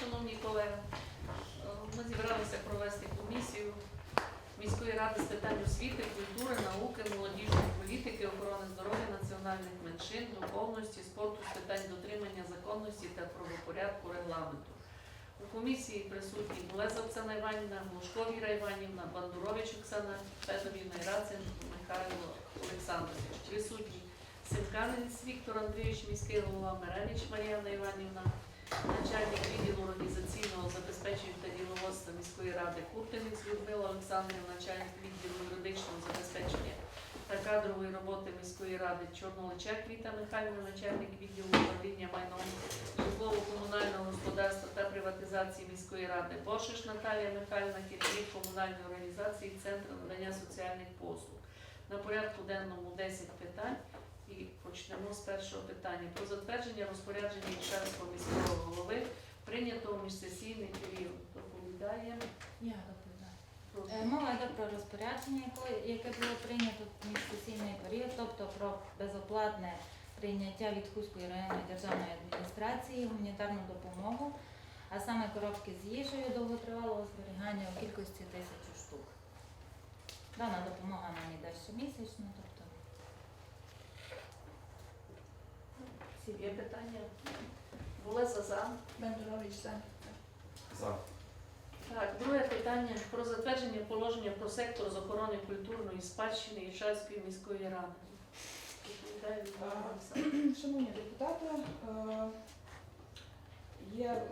шановні колеги. Е, Ми зібралися провести комісію міської ради з питань освіти, культури, науки, молодіжної політики, охорони здоров'я національних меншин, духовності, спорту з питань дотримання законності та правопорядку регламенту. У комісії присутні Булеза Оксана Іванівна, Глушко Віра Іванівна, Бандурович Оксана Федорівна Рацин Михайло Олександрович. Присутні Сенканець Віктор Андрійович, міський голова Меревич Мар'яна Іванівна, начальник відділу організаційного забезпечення та діловодства міської ради Куртинець Людмила Олександрівна, начальник відділу юридичного забезпечення та кадрової роботи міської ради Чорноличак Віта Михайлівна, начальник відділу управління майном житлово-комунального господарства та приватизації міської ради Боршиш Наталія Михайлівна, керівник комунальної організації Центр надання соціальних послуг. На порядку денному 10 питань. І почнемо з першого питання про затвердження розпорядження Ільшанського міського голови прийнятого в міжсесійний період. Доповідає Я доповідаю. Е, Мова йде про розпорядження, яке було прийнято в міжсесійний період, тобто про безоплатне прийняття від Хуської районної державної адміністрації, гуманітарну допомогу, а саме коробки з їжею довготривалого зберігання у кількості тисячі штук. Дана допомога нам йде щомісячно, тобто Всі є питання? Були за за. Бендерович за. За. Так, друге питання про затвердження положення про сектор з охорони культурної спадщини Ільшанської міської ради. Шановні депутати, е, є, е,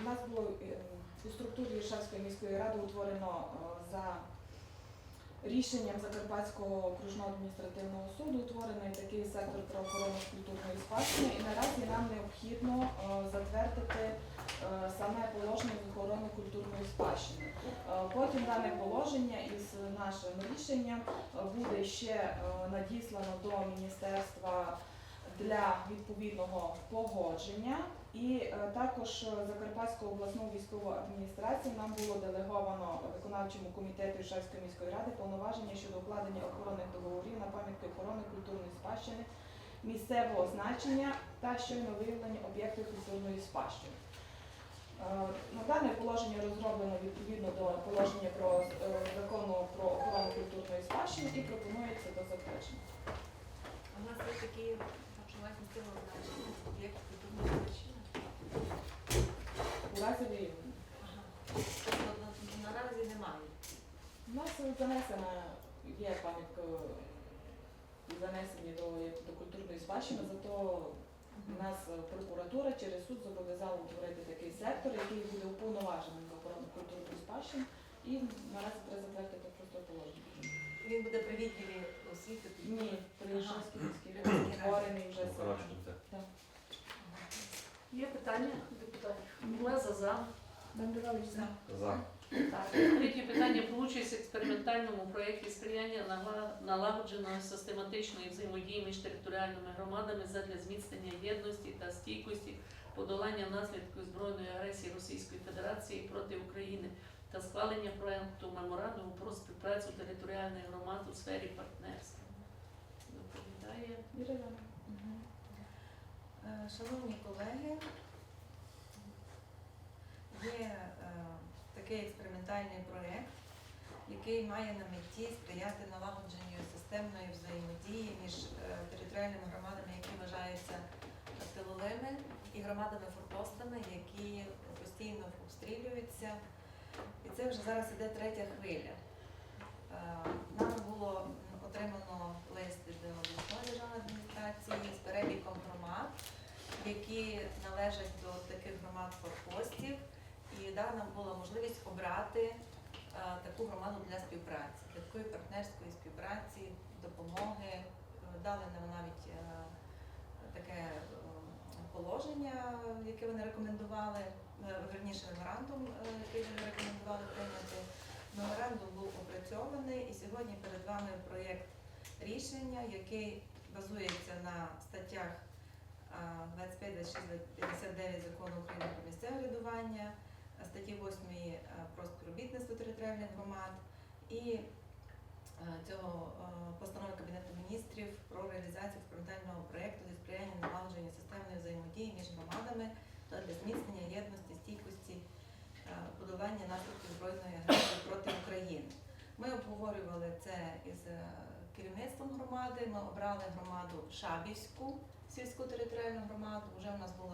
у нас було е, у структурі Іршавської міської ради утворено за рішенням Закарпатського окружного адміністративного суду утворений такий сектор правоохорони культурної спадщини і наразі нам необхідно е, затвердити е, саме положення охорони культурної спадщини. Е, Потім дане положення із нашим рішенням буде ще надіслано до міністерства для відповідного погодження. І е, також е, Закарпатську обласну військову адміністрацію нам було делеговано виконавчому комітету Ішевської міської ради повноваження щодо укладення охоронних договорів на пам'ятки охорони культурної спадщини місцевого значення та щойно виявлення об'єктів культурної спадщини. Е, На дане положення розроблено відповідно до положення про закону про охорону культурної спадщини і пропонується до затвердження. У нас є такі харчування місцевого значення, об'єкт культурної спадщини. У разі виявлення. Ага. Тобто на- наразі немає. У нас занесена є пам'ятка занесені до, до культурної спадщини, зато нас прокуратура через суд зобов'язала утворити такий сектор, який буде уповноважений за охорону культурної спадщини, і наразі треба затвердити просто положення. Він буде при відділі освіти. тоді? Ні, при Ага. Іршавській міській Ага. раді створений вже Виконавчий сектор. комітет. Є питання депутатів? Були за за. За. За. Так, третє питання про участь в експериментальному проєкті сприяння налагодженої систематичної взаємодії між територіальними громадами задля зміцнення єдності та стійкості подолання наслідків збройної агресії Російської Федерації проти України та схвалення проєкту меморандуму про співпрацю територіальних громад у сфері партнерства. Доповідає. Е, Шановні колеги, є е, такий експериментальний проєкт, який має на меті сприяти налагодженню системної взаємодії між е, територіальними громадами, які вважаються тиловими, і громадами-форпостами, які постійно обстрілюються. І це вже зараз іде третя хвиля. Е, Нам було отримано лист від обласної державної адміністрації з переліком громад, які належать до таких громад форпостів, і дана була можливість обрати е, таку громаду для співпраці, для такої партнерської співпраці, допомоги. Е, Дали нам навіть е, таке положення, яке вони рекомендували, верніше меморандум, який вони рекомендували прийняти. Меморандум був опрацьований і сьогодні перед вами проєкт рішення, який базується на статтях а, 25, 26, 59 закону України про місцеве врядування, а, статті 8 е, про співробітництво територіальних громад і е, цього е, постанови Кабінету міністрів про реалізацію експериментального проєкту зі сприяння налагодження системної взаємодії між громадами та для зміцнення єдності, стійкості, подолання наслідків збройної агресії проти України. Ми обговорювали це із керівництвом громади. Ми обрали громаду Шабівську, сільську територіальну громаду. Вже у нас було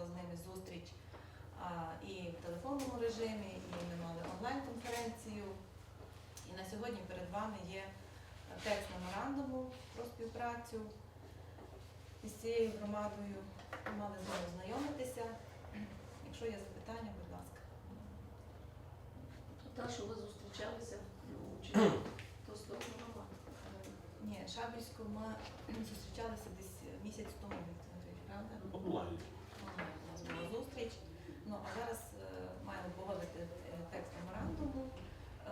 і в телефонному режимі, і ми мали онлайн-конференцію. І на сьогодні перед вами є текст меморандуму про співпрацю із цією громадою. Ви мали змогу знайомитися. Якщо є запитання, будь ласка. Та, що ви зустрічалися, чи то з. Ні, Шабівську ми зустрічалися десь місяць тому, правда? Онлайн. Онлайн у нас була зустріч. Ну а зараз е, маємо погодити е, текст меморандуму.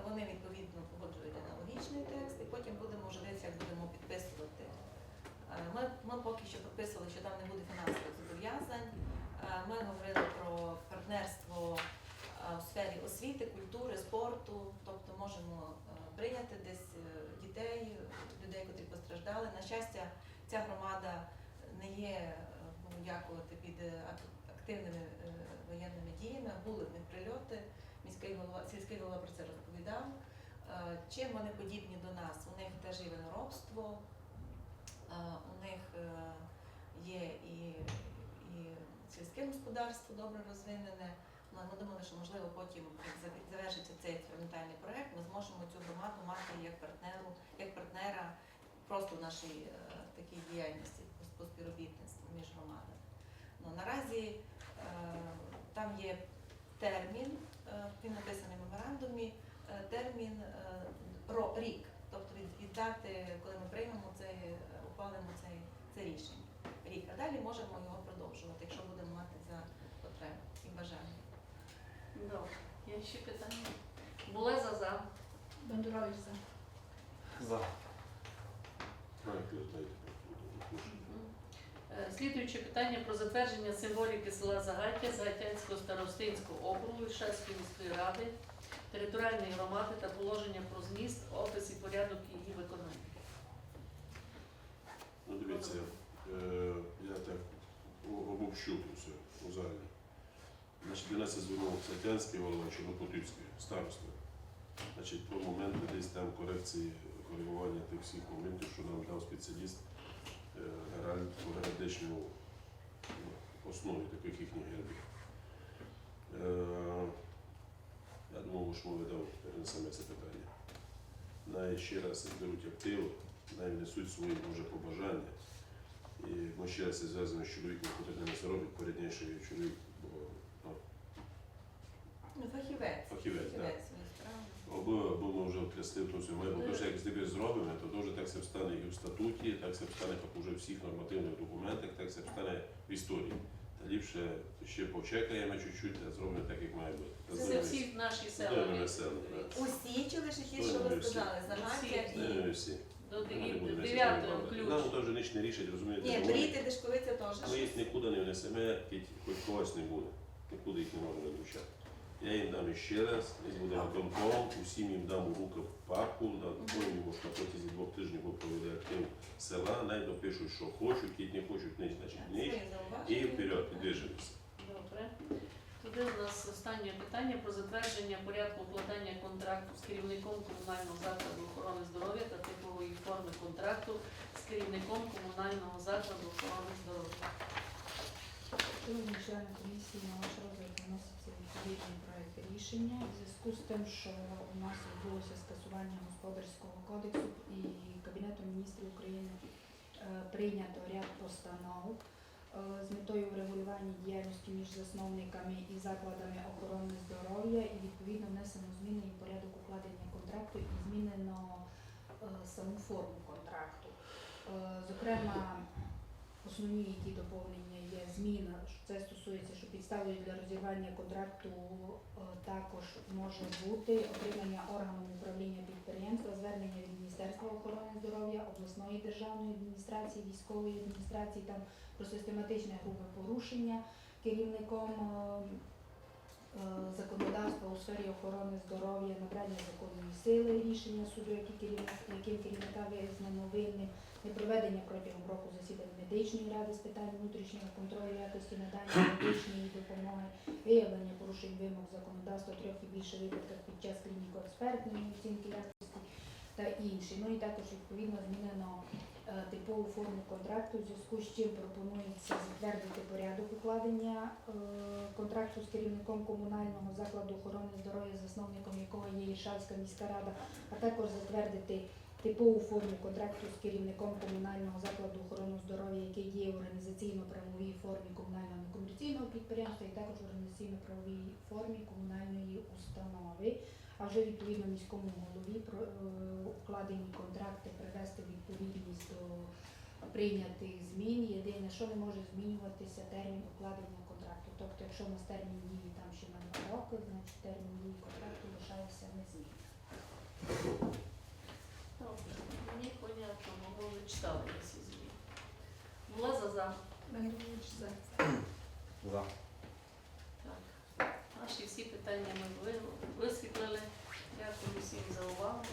Вони відповідно погоджують аналогічний текст, і потім будемо вже десь як будемо підписувати. Е, Ми, ми поки що підписували, що там не буде фінансових зобов'язань. Ми говорили про партнерство в сфері освіти, культури, спорту, тобто можемо прийняти десь дітей, людей, котрі постраждали. На щастя, ця громада не є, Богу дякувати, під активними е, воєнними діями. Були в них прильоти. Міський голова, сільський голова про це розповідав. Е, Чим вони подібні до нас? У них теж є виноробство, е, у них є і, і сільське господарство добре розвинене. Ми думали, що можливо потім, завершиться цей експериментальний проект, ми зможемо цю громаду мати як партнеру, як партнера просто в нашій такій діяльності по співробітництву між громадами. Ну, наразі е, там є термін, е, він написаний в меморандумі, е, термін е, рік, тобто від, від дати, коли ми приймемо це, е, ухвалимо це, це рішення. Рік. А далі можемо його продовжувати, якщо будемо мати за потребу і бажання. Добре. Є ще питання? Булеза за. Бендурович за. За. Проект дайте. Е, Слідуюче питання про затвердження символіки села Загаття Загатянського старостинського округу Ільшевської міської ради, територіальної громади та положення про зміст, опис і порядок її виконання. Ну дивіться, е, я так обобщу все у залі. Значить, до нас звернувся Тянський голова Чорнокутівський, староста. Значить, про моменти десь там корекції, коригування тих всіх моментів, що нам дав спеціаліст геральдичному ну, основі таких їхніх гербів. Е, Я думав, що дав перенесемо це питання. Най ще раз беруть актив, най внесуть свої може побажання. І ми ще раз зв'язані з чоловіком, який це робить, порядніший чоловік, бо ну, Ну, фахівець. Фахівець, так. Ми вже втрясли в тому. Бо то, що як тепер зробимо, то дуже так це встане і в статуті, так це встане як уже в всіх нормативних документах, так це встане в історії. Та ліпше ще почекаємо чуть-чуть, а зробимо так, як має бути. Це всі наші села. Усі чи лише ті, що ви сказали, загаття Всі. і. Не, всі. До Вони будуть внесені. Нам теж ніч не рішать, розумієте? Ні, бріти, дешковиця теж. Ми їх нікуди не внесемо, хоч когось не буде. Нікуди їх не можна вилучати. Я їм дам іще раз, і буде виконком, усім їм дам у руки парку, на кожній може на протязі двох тижнів проведе актив села, най допишуть, що хочуть, які не хочуть, ніч, значить ніч. І вперед, підвижемося. Добре. Туди у нас останнє питання про затвердження порядку укладання контракту з керівником комунального закладу охорони здоров'я та типової форми контракту з керівником комунального закладу охорони здоров'я. Комісії, на ваш розгляд виноситься відповідний проект рішення у зв'язку з тим, що у нас відбулося скасування господарського кодексу і Кабінетом міністрів України е, прийнято ряд постанов е, з метою врегулювання діяльності між засновниками і закладами охорони здоров'я і відповідно внесено зміни і порядок укладення контракту і змінено е, саму форму контракту. Зокрема, Основні які доповнення є зміна. Це стосується, що підставою для розірвання контракту е, також може бути отримання органом управління підприємства, звернення від Міністерства охорони здоров'я, обласної державної адміністрації, військової адміністрації там про систематичне грубе порушення керівником е, е, законодавства у сфері охорони здоров'я, набрання законної сили рішення суду, яким керівника визнано винним, непроведення протягом року засідань медичної ради з питань внутрішнього контролю якості надання медичної допомоги, виявлення порушень вимог законодавства трьох і більше випадках під час клініко-експертної оцінки та інші. Ну і також відповідно змінено е, типову форму контракту, в зв'язку з чим пропонується затвердити порядок укладення е, контракту з керівником комунального закладу охорони здоров'я, засновником якого є Іршавська міська рада, а також затвердити типову форму контракту з керівником комунального закладу охорони здоров'я, який є в організаційно-правовій формі комунального некомерційного підприємства, і також в організаційно-правовій формі комунальної установи. А вже відповідно міському голові про е, укладені контракти привести відповідність до прийнятих змін. Єдине, що не може змінюватися термін укладення контракту. Тобто, якщо у нас термін дії там ще на два роки, значить термін дії контракту лишається незмінним. Добре, мені понятно, бо ви читали всі зміни. Була за за. Багирович за. За. Наші всі питання ми висвітлили. Дякую всім за увагу.